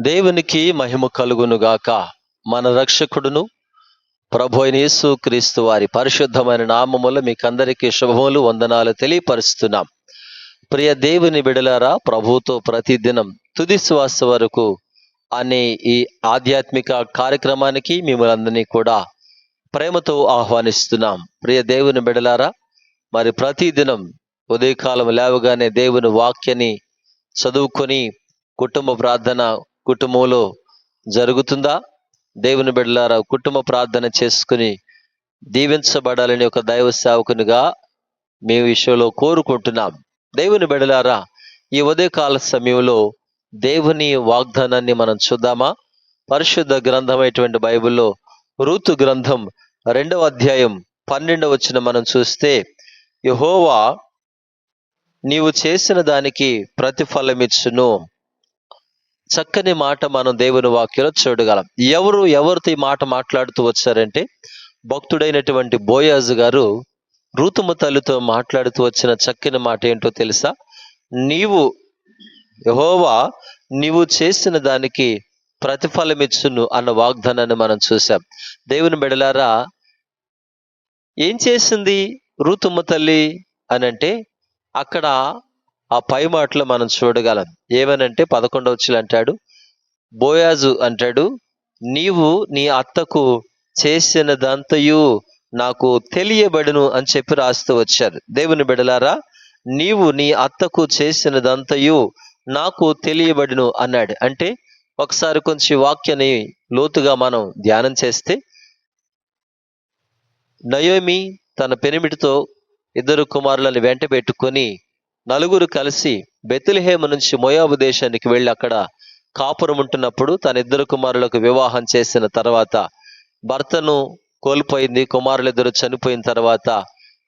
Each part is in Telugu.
దేవునికి మహిమ కలుగునుగాక. మన రక్షకుడును ప్రభు అయిన యేసు క్రీస్తు వారి పరిశుద్ధమైన నామములు మీకందరికీ శుభములు వందనాలు తెలియపరుస్తున్నాం. ప్రియ దేవుని బిడలారా ప్రభుతో ప్రతిదినం తుది శ్వాస వరకు అనే ఈ ఆధ్యాత్మిక కార్యక్రమానికి మిమ్మల్ని అందరినీ కూడా ప్రేమతో ఆహ్వానిస్తున్నాం. ప్రియ దేవుని బిడలారా మరి ప్రతిదినం ఉదయకాలం లేవగానే దేవుని వాక్యాన్ని చదువుకొని కుటుంబ ప్రార్థన కుటుంబంలో జరుగుతుందా? దేవుని బిడ్డలారా కుటుంబ ప్రార్థన చేసుకుని దీవించబడాలని ఒక దైవ సేవకునిగా మీ విషయంలో కోరుకుంటున్నాం. దేవుని బిడ్డలారా ఈ ఉదయకాల సమయంలో దేవుని వాగ్దానాన్ని మనం చూద్దామా? పరిశుద్ధ గ్రంథమైనటువంటి బైబిల్లో ఋతు గ్రంథం రెండవ అధ్యాయం పన్నెండవ వచ్చిన మనం చూస్తే యహోవా నీవు చేసిన దానికి ప్రతిఫలమిచ్చును. చక్కని మాట మనం దేవుని వాక్యంలో చూడగలం. ఎవరు ఎవరితో ఈ మాట మాట్లాడుతూ వచ్చారంటే భక్తుడైనటువంటి బోయాజు గారు ఋతుమ తల్లితో మాట్లాడుతూ వచ్చిన చక్కని మాట ఏంటో తెలుసా? నీవు యహోవా నీవు చేసిన దానికి ప్రతిఫలమిచ్చును అన్న వాగ్దానాన్ని మనం చూసాం దేవుని బిడలారా ఏం చేసింది రూతుమ్మ తల్లి అని అంటే అక్కడ ఆ పై మాటలో మనం చూడగలం. ఏమనంటే పదకొండవ వచ్చులు అంటాడు బోయాజు అంటాడు నీవు నీ అత్తకు చేసిన దంతయు నాకు తెలియబడును అని చెప్పి రాస్తూ వచ్చారు. దేవుని బిడలారా నీవు నీ అత్తకు చేసినదంతయు నాకు తెలియబడును అన్నాడు. అంటే ఒకసారి కొంచెం వాక్యాన్ని లోతుగా మనం ధ్యానం చేస్తే నయోమి తన పెనిమిటితో ఇద్దరు కుమారులను వెంట పెట్టుకొని నలుగురు కలిసి బెతులహేమ నుంచి మోయాబు దేశానికి వెళ్ళి అక్కడ కాపురం ఉంటున్నప్పుడు తన ఇద్దరు కుమారులకు వివాహం చేసిన తర్వాత భర్తను కోల్పోయింది కుమారులిద్దరు చనిపోయిన తర్వాత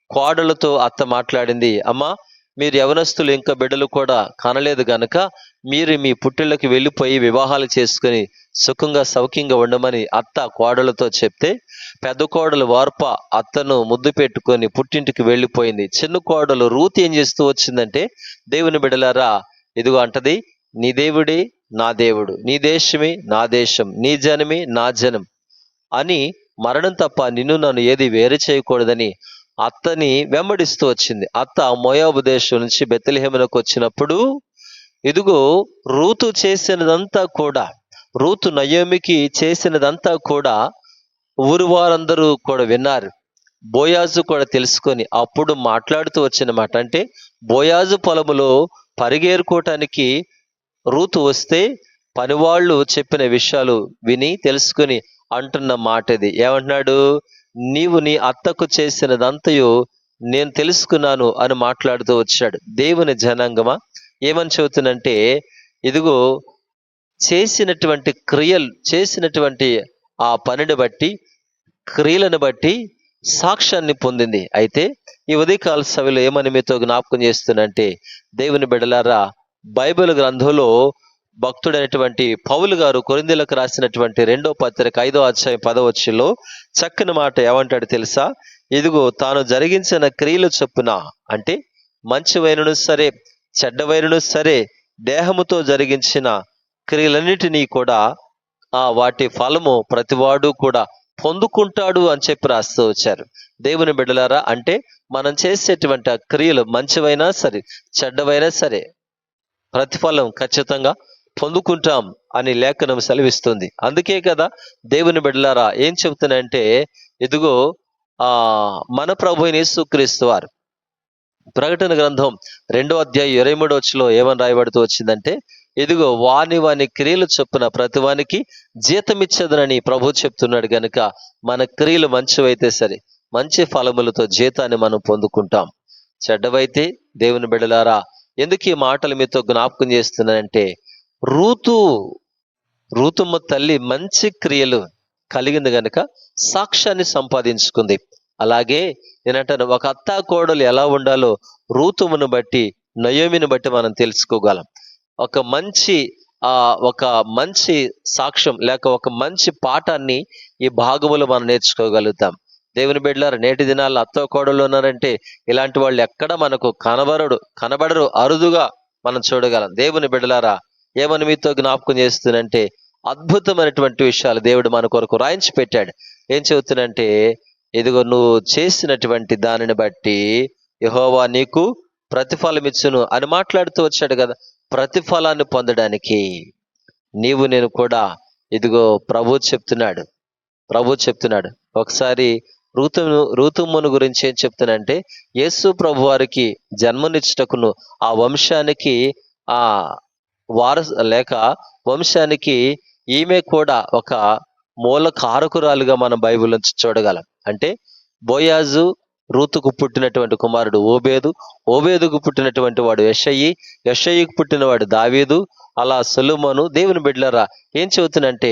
కోడలతో అత్త మాట్లాడింది అమ్మా మీరు యవనస్తులు ఇంకా బిడ్డలు కూడా కనలేదు గనక మీరు మీ పుట్టిళ్ళకి వెళ్ళిపోయి వివాహాలు చేసుకుని సుఖంగా సౌఖ్యంగా ఉండమని అత్త కోడలతో చెప్తే పెద్ద కోడలు వార్ప అత్తను ముద్దు పెట్టుకొని పుట్టింటికి వెళ్ళిపోయింది. చిన్న కోడలు రూత్ ఏం చేస్తూ వచ్చిందంటే దేవుని బిడలారా ఇదిగో అంటది నీ దేవుడే నా దేవుడు నీ దేశమే నా దేశం నీ జనమే నా జనం అని మరణం తప్ప నిన్ను నన్ను ఏది వేరు చేయకూడదని అత్తని వెంబడిస్తూ వచ్చింది. అత్త మోయాబు దేశం నుంచి బెత్తలహేమనకు వచ్చినప్పుడు ఇదిగో రూతు చేసినదంతా కూడా రూతు నయోమికి చేసినదంతా కూడా ఊరు వారందరూ కూడా విన్నారు. బోయాజు కూడా తెలుసుకొని అప్పుడు మాట్లాడుతూ వచ్చిన మాట అంటే బోయాజు పొలములో పరిగేరుకోవటానికి రూతు వస్తే పనివాళ్ళు చెప్పిన విషయాలు విని తెలుసుకుని అంటున్న మాట ఇది ఏమంటున్నాడు? నీవు నీ అత్తకు చేసినదంతయు నేను తెలుసుకున్నాను అని మాట్లాడుతూ వచ్చాడు దేవుని జనాంగమా? ఏమని చెబుతుందంటే ఇదిగో చేసినటువంటి క్రియలు చేసినటువంటి ఆ పనిని బట్టి క్రియలను బట్టి సాక్ష్యాన్ని పొందింది. అయితే ఈ ఉదయకాల సభలో ఏమని మీతో జ్ఞాపకం చేస్తుందంటే దేవుని బిడలారా బైబిల్ గ్రంథంలో భక్తుడైనటువంటి పౌలు గారు కొరిందీలకు రాసినటువంటి రెండో పత్రిక ఐదో అధ్యాయం పదవచ్చులో చక్కని మాట ఏమంటాడు తెలుసా? ఇదిగో తాను జరిగించిన క్రియలు చొప్పున అంటే మంచివైనను సరే చెడ్డవైనను సరే దేహముతో జరిగించిన క్రియలన్నిటినీ కూడా ఆ వాటి ఫలము ప్రతివాడు కూడా పొందుకుంటాడు అని చెప్పి రాస్తూ వచ్చారు. దేవుని బిడ్డలారా అంటే మనం చేసేటువంటి ఆ క్రియలు మంచివైనా సరే చెడ్డవైనా సరే ప్రతిఫలం ఖచ్చితంగా పొందుకుంటాం అని లేఖనం సెలవిస్తుంది. అందుకే కదా దేవుని బిడ్డలారా ఏం చెబుతున్నాయంటే ఇదిగో ఆ మన ప్రభు యేసుక్రీస్తు వారు. ప్రకటన గ్రంథం రెండో అధ్యాయం ఇరవై మూడో వచ్చిలో ఏమని రాయబడుతూ వచ్చిందంటే ఇదిగో వాని వాని క్రియలు చొప్పున ప్రతివానికి జీతమిచ్చదనని జీతం ప్రభు చెప్తున్నాడు గనుక మన క్రియలు మంచివైతే సరే మంచి ఫలములతో జీతాన్ని మనం పొందుకుంటాం. చెడ్డవైతే దేవుని బిడలారా ఎందుకు ఈ మాటలు మీతో జ్ఞాపకం చేస్తున్నానంటే రూతు రూతుమ్మ తల్లి మంచి క్రియలు కలిగింది కనుక సాక్ష్యాన్ని సంపాదించుకుంది. అలాగే నేనంటాను ఒక అత్తా కోడలు ఎలా ఉండాలో రూతుమును బట్టి నయోమిని బట్టి మనం తెలుసుకోగలం. ఒక మంచి ఆ ఒక మంచి సాక్ష్యం లేక ఒక మంచి పాఠాన్ని ఈ భాగములు మనం నేర్చుకోగలుగుతాం. దేవుని బిడ్డలారు నేటి దినాల్లో అత్త కోడలు ఉన్నారంటే ఇలాంటి వాళ్ళు ఎక్కడ మనకు కనబడడు కనబడరు అరుదుగా మనం చూడగలం. దేవుని బిడ్డలారా ఏమని మీతో జ్ఞాపకం చేస్తుందంటే అద్భుతమైనటువంటి విషయాలు దేవుడు మన కొరకు రాయించి పెట్టాడు. ఏం చెబుతున్నంటే ఇదిగో నువ్వు చేసినటువంటి దానిని బట్టి యహోవా నీకు ప్రతిఫలం ఇచ్చును అని మాట్లాడుతూ వచ్చాడు కదా ప్రతిఫలాన్ని పొందడానికి. నీవు నేను కూడా ఇదిగో ప్రభు చెప్తున్నాడు ప్రభు చెప్తున్నాడు. ఒకసారి ఋతును ఋతుమును గురించి ఏం చెప్తున్నానంటే యేసు ప్రభు వారికి జన్మనిచ్చుటకును ఆ వంశానికి ఆ వారస లేక వంశానికి ఈమె కూడా ఒక మూల కారకురాలుగా మనం బైబిల్ నుంచి చూడగలం. అంటే బోయాజు రూతుకు పుట్టినటువంటి కుమారుడు ఓబేదు ఓబేదుకు పుట్టినటువంటి వాడు యషయ్యి యషయ్యకు పుట్టినవాడు దావీదు అలా సొలుమను. దేవుని బిడ్డలరా ఏం చెబుతున్నంటే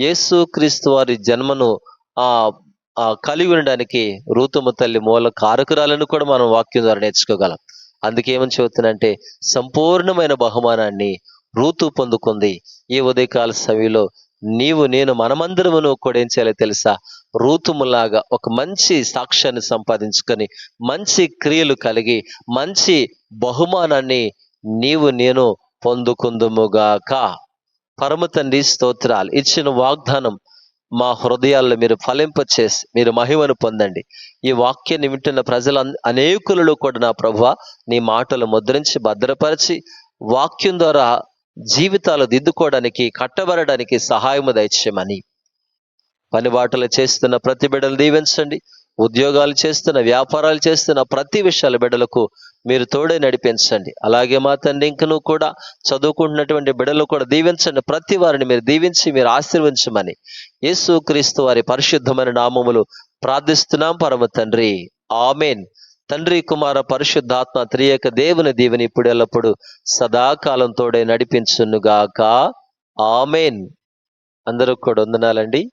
యేసు క్రీస్తు వారి జన్మను ఆ ఆ కలిగి ఉండడానికి రూతుమ తల్లి మూల కారకురాలను కూడా మనం వాక్యం ద్వారా నేర్చుకోగలం. అందుకేమని చెబుతున్నంటే సంపూర్ణమైన బహుమానాన్ని రూతు పొందుకుంది. ఈ ఉదయకాల సమయంలో నీవు నేను మనమందరమును కూడా ఏం చేయాలో తెలుసా? రూతుములాగా ఒక మంచి సాక్ష్యాన్ని సంపాదించుకొని మంచి క్రియలు కలిగి మంచి బహుమానాన్ని నీవు నేను పొందుకుందుముగాక పరమ తండ్రి స్తోత్రాలు. ఇచ్చిన వాగ్దానం మా హృదయాల్లో మీరు ఫలింపచేసి మీరు మహిమను పొందండి. ఈ వాక్యాన్ని వింటున్న ప్రజల అనేకులలో కూడా నా ప్రభు నీ మాటలు ముద్రించి భద్రపరిచి వాక్యం ద్వారా జీవితాలు దిద్దుకోవడానికి కట్టబడడానికి సహాయము దయచేయమని. పనిబాటలు చేస్తున్న ప్రతి బిడ్డలు దీవించండి. ఉద్యోగాలు చేస్తున్న వ్యాపారాలు చేస్తున్న ప్రతి విషయాల బిడ్డలకు మీరు తోడే నడిపించండి. అలాగే మా తండ్రి ఇంకను కూడా చదువుకుంటున్నటువంటి బిడలు కూడా దీవించండి. ప్రతి వారిని మీరు దీవించి మీరు ఆశీర్వించమని యేసు క్రీస్తు వారి పరిశుద్ధమైన నామములు ప్రార్థిస్తున్నాం. పరమ తండ్రి. ఆమెన్. తండ్రి కుమార పరిశుద్ధాత్మ త్రియక దేవుని దీవెని ఇప్పుడు ఎల్లప్పుడు సదాకాలం తోడే నడిపించునుగాక. ఆమెన్. అందరూ కూడా వందనాలండి.